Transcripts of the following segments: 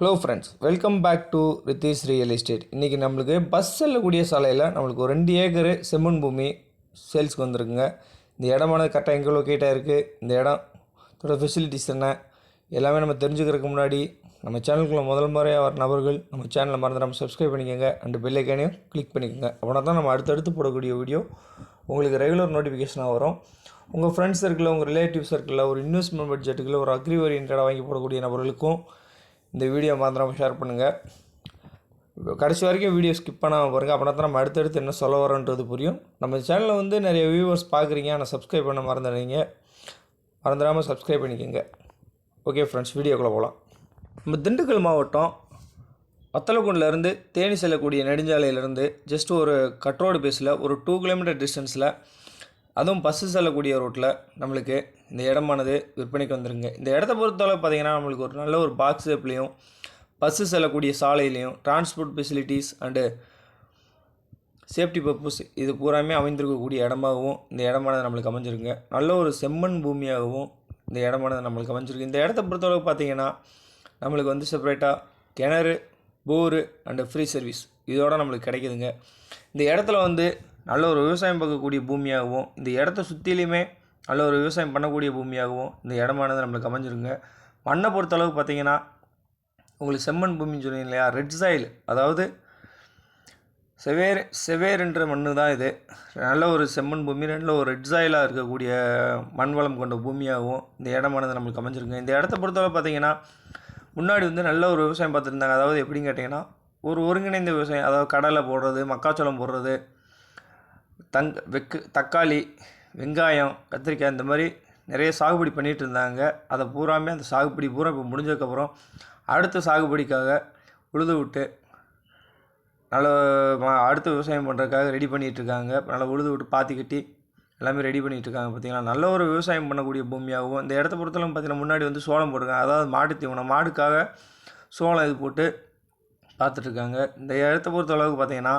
Hello friends welcome back to Ritheesh real estate இன்றைக்கி நம்மளுக்கு bus செல்லக்கூடிய சாலையில் நம்மளுக்கு ஒரு ரெண்டு ஏக்கரு செம்மண் பூமி சேல்ஸ்க்கு வந்திருக்குங்க. இந்த இடமானது கரெக்டாக எங்கே லொக்கேட்டாக இருக்குது இந்த இடத்தோட ஃபெசிலிட்டிஸ் என்ன? எல்லாமே நம்ம தெரிஞ்சுக்கிறதுக்கு முன்னாடி நம்ம சேனலுக்குள்ள முதல் முறையாக வர நபர்கள் நம்ம சேனலை மறந்து நம்ம சப்ஸ்கிரைப் பண்ணிக்கோங்க அண்டு பெல்லைக்கானையும் கிளிக் பண்ணிக்கோங்க. அப்படின்னா தான் நம்ம அடுத்தடுத்து போடக்கூடிய வீடியோ உங்களுக்கு ரெகுலர் நோட்டிஃபிகேஷனாக வரும். உங்கள் ஃப்ரெண்ட்ஸ் சர்க்கிளில் உங்கள் ரிலேட்டிவ் சர்க்கிளில் ஒரு இன்வெஸ்ட்மெண்ட் பட்ஜெட்டுக்குள்ள ஒரு அக்ரி ஓரியன்டாக வாங்கி போடக்கூடிய நபர்களுக்கும் இந்த வீடியோ மறந்துடாம ஷேர் பண்ணுங்கள் கடைசி வரைக்கும் வீடியோ ஸ்கிப் பண்ணாமல் பாருங்கள் அப்படின்னா தான் நம்ம அடுத்தடுத்து என்ன சொல்ல வரோன்றது புரியும். நம்ம சேனலில் வந்து நிறைய வியூவர்ஸ் பார்க்குறீங்க. ஆனால் சப்ஸ்கிரைப் பண்ண மறந்துடுறீங்க மறந்துடாமல் சப்ஸ்கிரைப் பண்ணிக்கோங்க. ஓகே ஃப்ரெண்ட்ஸ் வீடியோக்குள்ளே போகலாம் நம்ம திண்டுக்கல் மாவட்டம் வத்தலக்குண்டிலேருந்து தேனி செல்லக்கூடிய நெடுஞ்சாலையிலேருந்து ஜஸ்ட் ஒரு கட்ரோடு பேஸில் ஒரு டூ கிலோமீட்டர் டிஸ்டன்ஸில் அதுவும் பஸ்ஸு செல்லக்கூடிய ரோட்டில் நம்மளுக்கு இந்த இடமானது விற்பனைக்கு வந்துருங்க. இந்த இடத்த பொறுத்தளவு பார்த்தீங்கன்னா நம்மளுக்கு ஒரு நல்ல ஒரு பாக்ஸ் ஷேப்லேயும் பஸ்ஸு செல்லக்கூடிய சாலையிலையும் transport facilities and safety purpose இது பூராமே அமைந்திருக்கக்கூடிய இடமாகவும் இந்த இடமானது நம்மளுக்கு அமைஞ்சிருங்க. நல்ல ஒரு செம்மண் பூமியாகவும் இந்த இடமானது நம்மளுக்கு அமைஞ்சிருக்கு. இந்த இடத்த பொறுத்தளவு பார்த்தீங்கன்னா நம்மளுக்கு வந்து செப்பரேட்டாக கிணறு போரு அண்டு ஃப்ரீ சர்வீஸ் இதோட நம்மளுக்கு கிடைக்குதுங்க. இந்த இடத்துல வந்து நல்ல ஒரு விவசாயம் பார்க்கக்கூடிய பூமியாகவும் இந்த இடத்த சுற்றிலையுமே நல்ல ஒரு விவசாயம் பண்ணக்கூடிய பூமியாகவும் இந்த இடமானது நம்மளுக்கு அமைஞ்சிருங்க. மண்ணை பொறுத்தளவு பார்த்தீங்கன்னா உங்களுக்கு செம்மண் பூமின்னு சொன்னீங்க இல்லையா? ரெட் சாயில் அதாவது செவேர் செவேர்ன்ற மண்ணு தான் இது. நல்ல ஒரு செம்மண் பூமி நல்ல ஒரு ரெட் சாயிலாக இருக்கக்கூடிய மண் வளம் கொண்ட பூமியாகவும் இந்த இடமானது நம்மளுக்கு அமைஞ்சிருங்க. இந்த இடத்த பொறுத்தளவு பார்த்தீங்கன்னா முன்னாடி வந்து நல்ல ஒரு விவசாயம் பார்த்துருந்தாங்க. அதாவது எப்படின்னு கேட்டிங்கன்னா ஒரு ஒருங்கிணைந்த விவசாயம் அதாவது கடலை போடுறது மக்காச்சோளம் போடுறது தங் வெக்கு தக்காளி வெங்காயம் கத்திரிக்காய் இந்த மாதிரி நிறைய சாகுபடி பண்ணிகிட்டு இருந்தாங்க. அதை பூராமே அந்த சாகுபடி பூரா இப்போ முடிஞ்சதுக்கப்புறம் அடுத்த சாகுபடிக்காக உழுது விட்டு நல்ல அடுத்த விவசாயம் பண்ணுறதுக்காக ரெடி பண்ணிகிட்ருக்காங்க இப்போ நல்லா உழுது விட்டு பாத்தி கட்டி எல்லாமே ரெடி பண்ணிகிட்டு இருக்காங்க நல்ல ஒரு விவசாயம் பண்ணக்கூடிய பூமியாகவும் இந்த இடத்த பொறுத்தளவு பார்த்தீங்கன்னா முன்னாடி வந்து சோளம் போட்டிருக்காங்க. அதாவது மாட்டு தீவனம் மாடுக்காக சோளம் இது போட்டு பார்த்துட்ருக்காங்க இந்த இடத்த பொறுத்த அளவுக்கு பார்த்தீங்கன்னா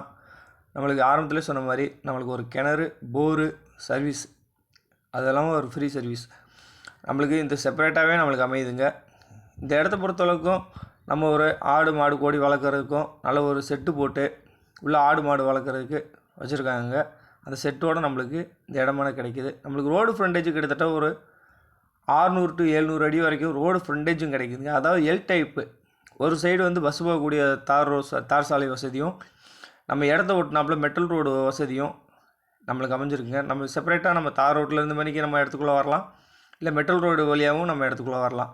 நம்மளுக்கு ஆரம்பத்துலேயே சொன்ன மாதிரி நம்மளுக்கு ஒரு கிணறு போரு சர்வீஸ் அதெல்லாம் ஒரு ஃப்ரீ சர்வீஸ் நம்மளுக்கு இந்த செப்பரேட்டாகவே நம்மளுக்கு அமையுதுங்க. இந்த இடத்த பொறுத்தளவுக்கும் நம்ம ஒரு ஆடு மாடு கோடி வளர்க்குறதுக்கும் நல்ல ஒரு செட்டு போட்டு உள்ள ஆடு மாடு வளர்க்குறதுக்கு வச்சுருக்காங்க அந்த செட்டோடு நம்மளுக்கு இந்த இடமான கிடைக்கிது. நம்மளுக்கு ரோடு ஃப்ரண்டேஜ் கிட்டத்தட்ட ஒரு ஆறுநூறு டு எழுநூறு அடி வரைக்கும் ரோடு ஃப்ரண்டேஜும் கிடைக்குதுங்க. அதாவது எல் டைப்பு ஒரு சைடு வந்து பஸ் போகக்கூடிய தார் ரோஸ் தார் சாலை வசதியும் நம்ம இடத்த ஓட்டினாப்புல மெட்டல் ரோடு வசதியும் நம்மளுக்கு அமைஞ்சிருக்குங்க. நம்ம செப்பரேட்டாக நம்ம தார் ரோட்டில் இருந்து மணிக்கு நம்ம இடத்துக்குள்ளே வரலாம். இல்லை மெட்டல் ரோடு வழியாகவும் நம்ம இடத்துக்குள்ளே வரலாம்.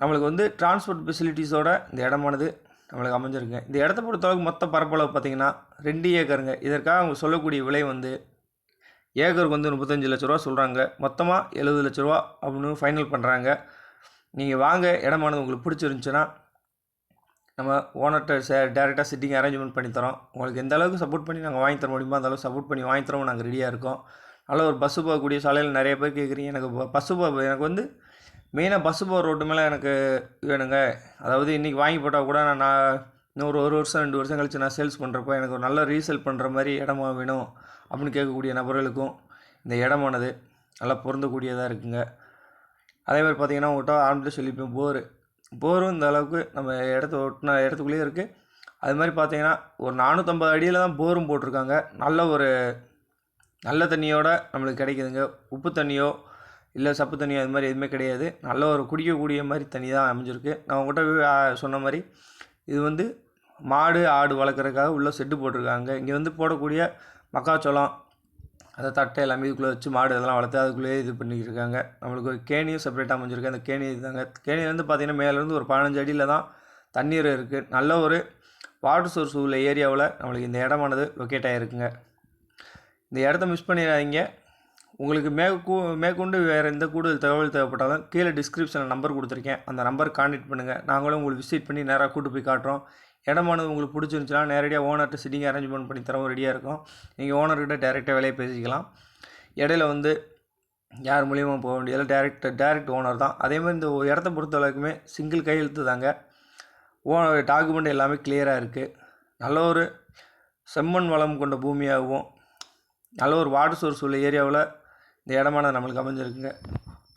நம்மளுக்கு வந்து டிரான்ஸ்போர்ட் ஃபெசிலிட்டிஸோட இந்த இடமானது நம்மளுக்கு அமைஞ்சிருக்குங்க. இந்த இடத்த பொறுத்தளவுக்கு மொத்த பரப்பளவு பார்த்தீங்கன்னா ரெண்டு ஏக்கருங்க. இதற்காக அவங்க சொல்லக்கூடிய விலை வந்து ஏக்கருக்கு வந்து முப்பத்தஞ்சு லட்ச ரூபா சொல்கிறாங்க மொத்தமாக எழுபது லட்ச ரூபா அப்படின்னு ஃபைனல் பண்ணுறாங்க நீங்கள் வாங்க இடமானது உங்களுக்கு பிடிச்சிருந்துச்சுன்னா நம்ம ஓனர்கிட்ட சே டேரெக்டாக சிட்டிங் அரேஞ்ச்மெண்ட் பண்ணி தரோம். உங்களுக்கு எந்த அளவுக்கு சப்போர்ட் பண்ணி நாங்கள் வாங்கி தர முடியுமோ அந்த அளவுக்கு சப்போர்ட் பண்ணி வாங்கி தரோம் நாங்கள் ரெடியாக இருக்கோம். நல்ல ஒரு பஸ்ஸு போகக்கூடிய சாலையில் நிறைய பேர் கேட்குறீங்க எனக்கு பஸ்ஸு போக எனக்கு வந்து மெயினாக பஸ்ஸு போகிற ரோட்டு மேலே எனக்கு வேணுங்க. அதாவது இன்றைக்கி வாங்கி போட்டால் கூட நான் நான் இன்னும் ஒரு ஒரு வருஷம் ரெண்டு வருஷம் கழித்து நான் சேல்ஸ் பண்ணுறப்போ எனக்கு ஒரு நல்ல ரீசேல் பண்ணுற மாதிரி இடமா வேணும் அப்படின்னு கேட்கக்கூடிய நபர்களுக்கும் இந்த இடமானது நல்லா பொருந்தக்கூடியதாக இருக்குங்க. அதே மாதிரி பார்த்தீங்கன்னா உங்கள்கிட்ட ஆரம்பத்தில் சொல்லிப்பேன் போர். போரும் இந்த அளவுக்கு நம்ம இடத்த ஒட்டின இடத்துக்குள்ளேயே இருக்குது அது மாதிரி பார்த்தீங்கன்னா ஒரு நானூற்றம்பது அடியில் தான் போரும் போட்டிருக்காங்க. நல்ல ஒரு நல்ல தண்ணியோட நம்மளுக்கு கிடைக்குதுங்க. உப்பு தண்ணியோ இல்லை சப்பு தண்ணியோ அது மாதிரி எதுவுமே கிடையாது. நல்ல ஒரு குடிக்கக்கூடிய மாதிரி தண்ணி தான் அமைஞ்சிருக்கு. நான் உங்கள்கிட்ட சொன்ன மாதிரி இது வந்து மாடு ஆடு வளர்க்குறதுக்காக உள்ள செட்டு போட்டிருக்காங்க. இங்கே வந்து போடக்கூடிய மக்காச்சோளம் அதை தட்டை எல்லாமே இதுக்குள்ளே வச்சு மாடு இதெல்லாம் வளர்த்து அதுக்குள்ளேயே இது பண்ணிக்கிட்டு இருக்காங்க நம்மளுக்கு ஒரு கேணியும் செப்பரேட்டாக அமைஞ்சிருக்கு. அந்த கேணி இதுதாங்க. கேணியிலேருந்து பார்த்திங்கன்னா மேலேருந்து ஒரு பதினஞ்சு அடியில் தான் தண்ணீர் இருக்குது நல்ல ஒரு வாட்டர் சோர்ஸ் உள்ள ஏரியாவில் நம்மளுக்கு இந்த இடமானது லொக்கேட் ஆகிருக்குங்க இந்த இடத்த மிஸ் பண்ணிடாதீங்க. உங்களுக்கு மேற்கூ மேற்கொண்டு வேறு எந்த கூடுதல் தகவல் தேவைப்பட்டாலும் கீழே டிஸ்கிரிப்ஷனில் நம்பர் கொடுத்துருக்கேன். அந்த நம்பர் கான்டாக்ட் பண்ணுங்கள் நாங்களும் உங்களுக்கு விசிட் பண்ணி நேராக கூட்டு போய் காட்டுறோம். இடமானது உங்களுக்கு பிடிச்சிருந்துச்சுன்னா நேரடியாக ஓனர்கிட்ட சிட்டிங் அரேஞ்ச்மெண்ட் பண்ணி தரவும் ரெடியாக இருக்கும். நீங்கள் ஓனர்கிட்ட டேரெக்டாக வேலையை பேசிக்கலாம். இடையில வந்து யார் மூலியமாக போக வேண்டியதில்லை. டேரெக்ட் டேரெக்ட் ஓனர் தான். அதே மாதிரி இந்த இடத்த பொறுத்த வரைக்குமே சிங்கிள் கையெழுத்து தாங்க. ஓனர் டாக்குமெண்ட் எல்லாமே கிளியராக இருக்குது நல்ல ஒரு செம்மண் வளம் கொண்ட பூமியாகவும் நல்ல ஒரு வாட்டர் சோர்ஸ் உள்ள ஏரியாவில் இந்த இடமானது நம்மளுக்கு அமைஞ்சிருக்குங்க.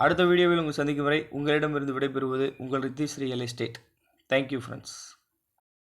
அடுத்த வீடியோவில் உங்கள் சந்திக்கும் வரை உங்களிடமிருந்து விடைபெறுவது உங்கள் Ritheesh real estate thank you friends